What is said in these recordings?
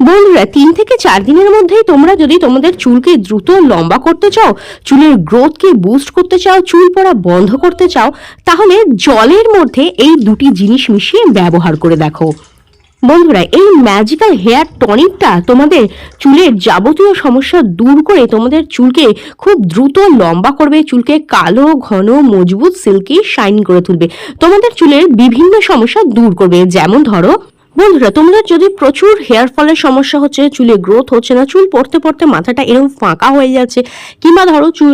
বন্ধুরা, তিন থেকে চার দিনের মধ্যেই তোমরা যদি তোমাদের চুলকে দ্রুত লম্বা করতে চাও, চুলের গ্রোথকে বুস্ট করতে চাও, চুল পড়া বন্ধ করতে চাও, তাহলে জলের মধ্যে এই দুটি জিনিস মিশিয়ে ব্যবহার করে দেখো। বন্ধুরা, এই ম্যাজিক্যাল হেয়ার টনিকটা তোমাদের চুলের যাবতীয় সমস্যা দূর করে তোমাদের চুলকে খুব দ্রুত লম্বা করবে, চুলকে কালো, ঘন, মজবুত সিল্কি শাইন করে তুলবে। তোমাদের চুলের বিভিন্ন সমস্যা দূর করবে, যেমন ধরো বন্ধুরা, তোমাদের যদি প্রচুর হেয়ার ফলের সমস্যা হচ্ছে, চুলে গ্রোথ হচ্ছে না, চুল পড়তে পড়তে মাথাটা এরকম ফাঁকা হয়ে যাচ্ছে, কিংবা ধরো চুল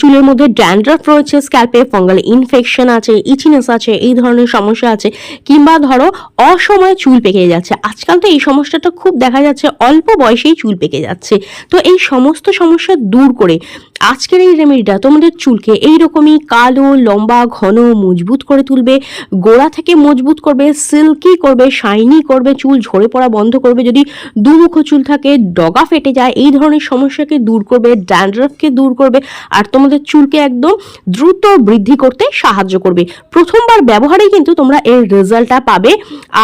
চুলের মধ্যে ড্যান্ড্রাফ রয়েছে স্ক্যাল্পে ফঙ্গাল ইনফেকশন আছে ইচিনেস আছে, এই ধরনের সমস্যা আছে, কিংবা ধরো অসময়ে চুল পেকে যাচ্ছে। আজকাল তো এই সমস্যাটা খুব দেখা যাচ্ছে, অল্প বয়সেই চুল পেকে যাচ্ছে। তো এই সমস্ত সমস্যা দূর করে আজকের এই রেমেডিটা তোমাদের চুলকে এইরকমই কালো, লম্বা, ঘন, মজবুত করে তুলবে, গোড়া থেকে মজবুত করবে সিল্কি করবে শাইনি করবে, চুল ঝরে পড়া বন্ধ করবে, যদি দুমুখ চুল থাকে, ডগা ফেটে যায়, এই ধরনের সমস্যাকে দূর করবে ড্যান্ড্রফকে দূর করবে, আর তোমাদের চুলকে একদম দ্রুত বৃদ্ধি করতে সাহায্য করবে। প্রথমবার ব্যবহারেই কিন্তু তোমরা এর রেজাল্টটা পাবে,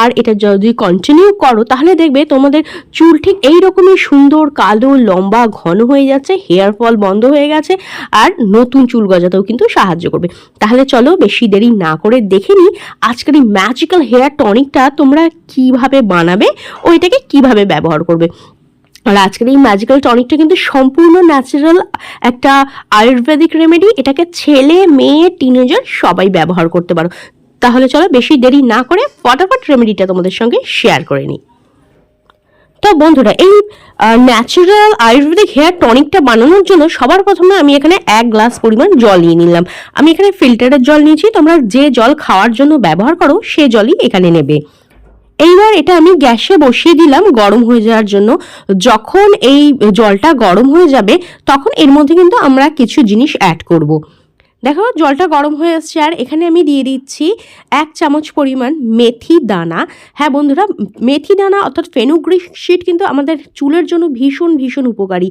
আর এটা যদি কন্টিনিউ করো, তাহলে দেখবে তোমাদের চুল ঠিক এই রকমই সুন্দর, কালো, লম্বা, ঘন হয়ে যাচ্ছে হেয়ার ফল বন্ধ হয়ে গেছে, আর নতুন চুল গজাতেও কিন্তু সাহায্য করবে। তাহলে চলো বেশি দেরি না করে দেখে নিই, আজকের এই ম্যাজিক্যাল হেয়ার টনিকটা তোমরা কীভাবে বানাবে ও এটাকে কীভাবে ব্যবহার করবে। আর আজকের এই ম্যাজিক্যাল টনিকটা কিন্তু সম্পূর্ণ ন্যাচারাল একটা আয়ুর্বেদিক রেমেডি এটাকে ছেলে, মেয়ে টিনেজার সবাই ব্যবহার করতে পারো। তাহলে চলো বেশি দেরি না করে ফটাফট রেমেডিটা তোমাদের সঙ্গে শেয়ার করে নিই। তো বন্ধুরা, এই ন্যাচারাল আয়ুর্বেদিক হেয়ার টনিকটা বানানোর জন্য সবার প্রথমে আমি এখানে এক গ্লাস পরিমাণ জল নিয়ে নিলাম। আমি এখানে ফিল্টারের জল নিয়েছি, তোমরা যে জল খাওয়ার জন্য ব্যবহার করো, সে জলই এখানে নেবে। এইবার এটা আমি গ্যাসে বসিয়ে দিলাম গরম হয়ে যাওয়ার জন্য। যখন এই জলটা গরম হয়ে যাবে, তখন এর মধ্যে কিন্তু আমরা কিছু জিনিস অ্যাড করব। দেখো, জলটা গরম হয়ে আসছে আর এখানে আমি দিয়ে দিচ্ছি এক চামচ পরিমাণ মেথি দানা। হ্যাঁ বন্ধুরা, মেথি দানা অর্থাৎ ফেনুগ্রিক শিট কিন্তু আমাদের চুলের জন্য ভীষণ ভীষণ উপকারী।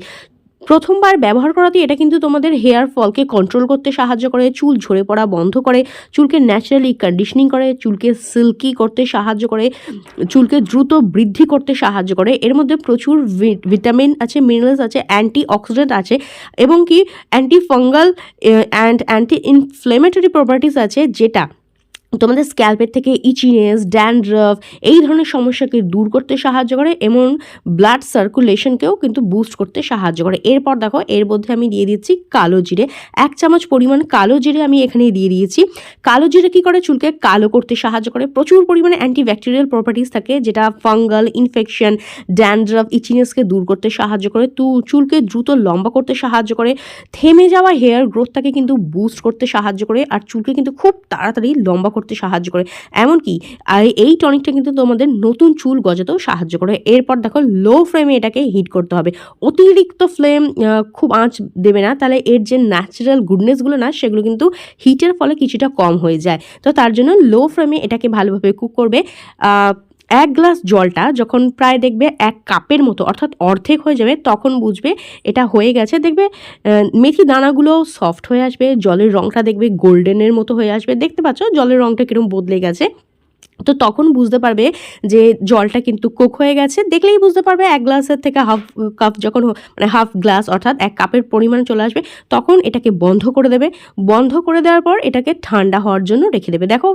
প্রথমবার ব্যবহার করাতে এটা কিন্তু তোমাদের হেয়ার ফলকে কন্ট্রোল করতে সাহায্য করে, চুল ঝরে পড়া বন্ধ করে, চুলকে ন্যাচারালি কন্ডিশনিং করে, চুলকে সিল্কি করতে সাহায্য করে, চুলকে দ্রুত বৃদ্ধি করতে সাহায্য করে। এর মধ্যে প্রচুর ভিটামিন আছে মিনারেলস আছে অ্যান্টি অক্সিডেন্ট আছে এবং কি anti fungal and anti inflammatory properties আছে, যেটা তোমাদের স্ক্যাল্পের থেকে ইচিনেস ড্যান্ড্রফ এই ধরনের সমস্যাকে দূর করতে সাহায্য করে এবং ব্লাড সার্কুলেশনকেও কিন্তু বুস্ট করতে সাহায্য করে। এরপর দেখো, এর মধ্যে আমি দিয়ে দিচ্ছি কালো জিরে। এক চামচ পরিমাণ কালো জিরে আমি এখানে দিয়ে দিয়েছি। কালো জিরে কী করে চুলকে কালো করতে সাহায্য করে? প্রচুর পরিমাণে অ্যান্টিব্যাকটেরিয়াল প্রপার্টিস থাকে যেটা ফাঙ্গাল ইনফেকশন ড্যান্ড্রফ ইচিনেসকে দূর করতে সাহায্য করে। তু, চুলকে দ্রুত লম্বা করতে সাহায্য করে। থেমে যাওয়া হেয়ার গ্রোথটাকে কিন্তু বুস্ট করতে সাহায্য করে। আর চুলকে কিন্তু খুব তাড়াতাড়ি লম্বা সাহায্য করে। এমনকি এই টনিকটা কিন্তু তোমাদের নতুন চুল গজাতেও সাহায্য করে। এরপর দেখো লো ফ্লেমে এটাকে হিট করতে হবে। অতিরিক্ত ফ্লেম খুব আঁচ দেবে না। তাহলে এর যে ন্যাচারাল গুডনেসগুলো না, সেগুলো কিন্তু হিটের ফলে কিছুটা কম হয়ে যায়। তো তার জন্য লো ফ্লেমে এটাকে ভালোভাবে কুক করবে। এক গ্লাস জলটা যখন প্রায় দেখবে এক কাপের মতো, অর্থাৎ অর্ধেক হয়ে যাবে, তখন বুঝবে এটা হয়ে গেছে। দেখবে মেথি দানাগুলো সফট হয়ে আসবে, জলের রঙটা দেখবে গোল্ডেনের মতো হয়ে আসবে। দেখতে পাচ্ছ? জলের রঙটা কীরকম বদলে গেছে। তো তখন বুঝতে পারবে যে জলটা কিন্তু কোক হয়ে গেছে। দেখলেই বুঝতে পারবে এক গ্লাসের থেকে হাফ কাপ যখন মানে হাফ গ্লাস অর্থাৎ এক কাপের পরিমাণ চলে আসবে, তখন এটাকে বন্ধ করে দেবে। বন্ধ করে দেওয়ার পর এটাকে ঠান্ডা হওয়ার জন্য রেখে দেবে। দেখো,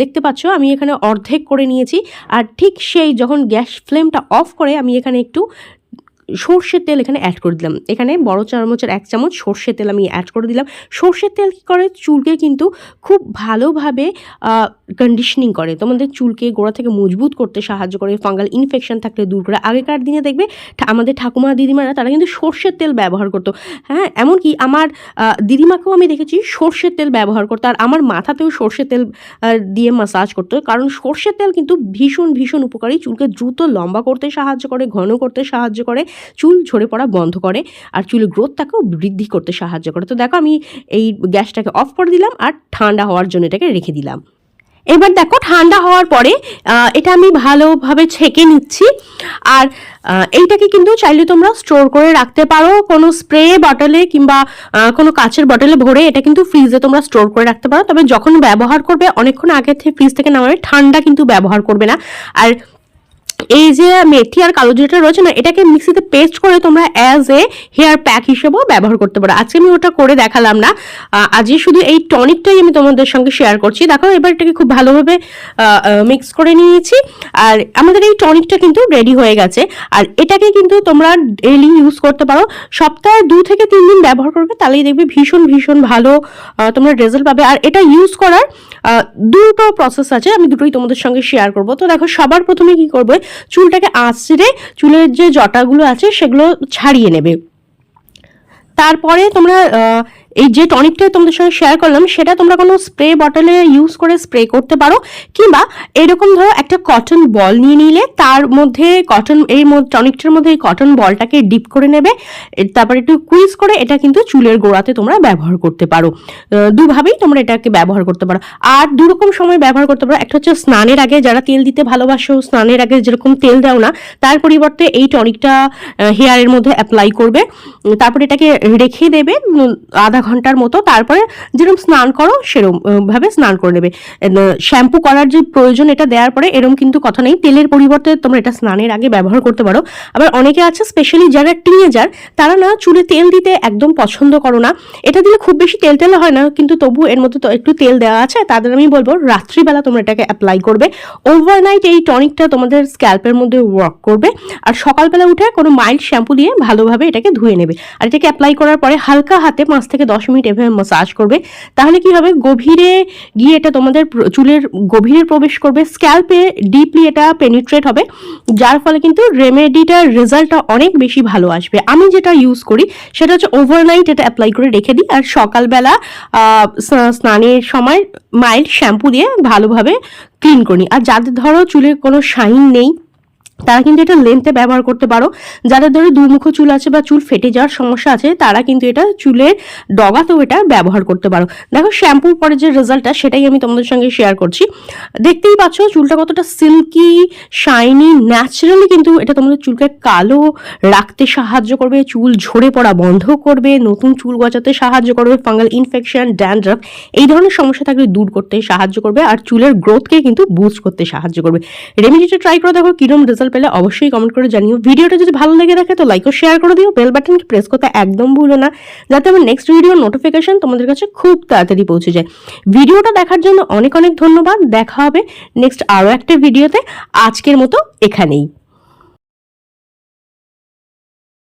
দেখতে পাচ্ছ আমি এখানে অর্ধেক করে নিয়েছি। আর ঠিক সেই যখন গ্যাস ফ্লেমটা অফ করে আমি এখানে একটু সর্ষের তেল এখানে অ্যাড করে দিলাম। এখানে বড় চামচের এক চামচ সর্ষের তেল আমি অ্যাড করে দিলাম। সর্ষের তেল কী করে? চুলকে কিন্তু খুব ভালোভাবে কন্ডিশনিং করে। তোমাদের চুলকে গোড়া থেকে মজবুত করতে সাহায্য করে। ফাঙ্গাল ইনফেকশন থাকলে দূর করে। আগেকার দিনে দেখবে আমাদের ঠাকুমা দিদিমারা তারা কিন্তু সর্ষের তেল ব্যবহার করতো। হ্যাঁ এমনকি আমার দিদিমাকেও আমি দেখেছি সর্ষের তেল ব্যবহার করতো। আর আমার মাথাতেও সর্ষের তেল দিয়ে মাসাজ করতো। কারণ সর্ষের তেল কিন্তু ভীষণ ভীষণ উপকারী। চুলকে দ্রুত লম্বা করতে সাহায্য করে, ঘন করতে সাহায্য করে। চুল ঝরে পড়া বন্ধ করে আর চুলের গ্রোথটাকেও বৃদ্ধি করতে সাহায্য করে। তো দেখো আমি এই গ্যাসটাকে অফ করে দিলাম আর ঠান্ডা হওয়ার জন্য এটাকে রেখে দিলাম। এবার দেখো ঠান্ডা হওয়ার পরে এটা আমি ভালোভাবে ছেঁকে নিচ্ছি। আর এইটাকে কিন্তু চাইলে তোমরা স্টোর করে রাখতে পারো। কোনো স্প্রে বটলে কিংবা কোনো কাচের বটলে ভরে এটা কিন্তু ফ্রিজে তোমরা স্টোর করে রাখতে পারো। তবে যখন ব্যবহার করবে, অনেকক্ষণ আগে থেকে ফ্রিজ থেকে নামাবে, ঠান্ডা কিন্তু ব্যবহার করবে না। আর এই যে মেথি আর কালো জিরাটা রয়েছে না, এটাকে মিক্সিতে পেস্ট করে তোমরা অ্যাজ এ হেয়ার প্যাক হিসেবেও ব্যবহার করতে পারো। আজকে আমি ওটা করে দেখালাম না। আজকে শুধু এই টনিকটাই আমি তোমাদের সঙ্গে শেয়ার করছি। দেখো, এবার এটাকে খুব ভালোভাবে মিক্স করে নিয়েছি। আর আমাদের এই টনিকটা কিন্তু রেডি হয়ে গেছে। আর এটাকে কিন্তু তোমরা ডেলি ইউজ করতে পারো। সপ্তাহে দু থেকে তিন দিন ব্যবহার করবে, তাহলেই দেখবে ভীষণ ভীষণ ভালো তোমরা রেজাল্ট পাবে। আর এটা ইউজ করার দুটো প্রসেস আছে, আমি দুটোই তোমাদের সঙ্গে শেয়ার করব। তো দেখো, সবার প্রথমে কি করবে চুলটাকে আঁচড়ে চুলের যে জটাগুলো আছে সেগুলো ছাড়িয়ে নেবে। তারপরে তোমরা এই যে টনিকটা তোমাদের সঙ্গে শেয়ার করলাম সেটা তোমরা কোনো স্প্রে বটলে ইউজ করে স্প্রে করতে পারো কিংবা এরকম ধরো একটা কটন বল নিয়ে নিলে তার মধ্যে কটন এই টনিকটার মধ্যে এই কটন বলটাকে ডিপ করে নেবে তারপর একটু কুইজ করে এটা কিন্তু চুলের গোড়াতে তোমরা ব্যবহার করতে পারো। দুভাবেই তোমরা এটাকে ব্যবহার করতে পারো। আর দুরকম সময় ব্যবহার করতে পারো একটা হচ্ছে স্নানের আগে যারা তেল দিতে ভালোবাসো স্নানের আগে যেরকম তেল দাও না তার পরিবর্তে এই টনিকটা হেয়ারের মধ্যে অ্যাপ্লাই করবে। তারপরে এটাকে রেখে দেবে উম, আধা ঘণ্টার মতো তারপরে যেরকম স্নান করো সেরকম আহ, ভাবে স্নান করে নেবে। শ্যাম্পু করার যে প্রয়োজন এটা দেওয়ার পরে এরকম কিন্তু কথা নেই। তেলের পরিবর্তে তোমরা এটা স্নানের আগে ব্যবহার করতে পারো। আবার অনেকে আছে স্পেশালি যারা টিনেজার তারা না চুলে তেল দিতে একদম পছন্দ করো না। এটা দিলে খুব বেশি তেল তেল হয় না কিন্তু তবু এর মধ্যে তো একটু তেল দেওয়া আছে। তাদের আমি বলব রাত্রিবেলা তোমরা এটাকে অ্যাপ্লাই করবে। ওভারনাইট এই টনিকটা তোমাদের স্ক্যাল্পের মধ্যে ওয়ার্ক করবে। আর সকালবেলা উঠে কোনো মাইল্ড শ্যাম্পু দিয়ে ভালোভাবে এটাকে ধুয়ে নেবে। আর এটাকে অ্যাপ্লাই করার পরে হালকা হাতে পাঁচ থেকে দশ মিনিট এভাবে মাসাজ করবে, তাহলে কি হবে? গভীরে গিয়ে এটা তোমাদের চুলের গভীরে প্রবেশ করবে স্ক্যাল্পে ডিপলি এটা পেনিট্রেট হবে, যার ফলে কিন্তু রেমেডিটার রেজাল্টটা অনেক বেশি ভালো আসবে। আমি যেটা ইউজ করি, সেটা হচ্ছে ওভারনাইট এটা অ্যাপ্লাই করে রেখে দিই, আর সকালবেলা স্নানের সময় মাইল্ড শ্যাম্পু দিয়ে ভালোভাবে ক্লিন করি। আর যাদের ধরো চুলে কোনো শাইন নেই তারা কিন্তু এটা লেন্থে ব্যবহার করতে পারো। যাদের ধরো দুমুখ চুল আছে বা চুল ফেটে যাওয়ার সমস্যা আছে, তারা কিন্তু এটা চুলের ডগাতেও এটা ব্যবহার করতে পারো। দেখো শ্যাম্পুর পরে যে রেজাল্টটা সেটাই আমি তোমাদের সঙ্গে শেয়ার করছি। দেখতেই পাচ্ছ চুলটা কতটা সিল্কি শাইনি ন্যাচারালি কিন্তু এটা তোমাদের চুলকে কালো রাখতে সাহায্য করবে, চুল ঝরে পড়া বন্ধ করবে, নতুন চুল গজাতে সাহায্য করবে ফাঙ্গাল ইনফেকশন ড্যান্ড্রাফ এই ধরনের সমস্যা থাকলে দূর করতে সাহায্য করবে, আর চুলের গ্রোথকে কিন্তু বুস্ট করতে সাহায্য করবে। রেমিডিটা ট্রাই করে, দেখো কিরম রেজাল্ট পেলে অবশ্যই কমেন্ট করে জানিও। ভিডিওটা যদি ভালো লেগে থাকে তো লাইক ও শেয়ার করে দিও। বেল বাটনকে প্রেস করতে একদম ভুলো না, যাতে আমার নেক্সট ভিডিও নোটিফিকেশন তোমাদের কাছে খুব তাড়াতাড়ি পৌঁছে যায়। ভিডিওটা দেখার জন্য অনেক অনেক ধন্যবাদ। দেখা হবে নেক্সট আরও একটা ভিডিওতে আজকের মতো এখানেই।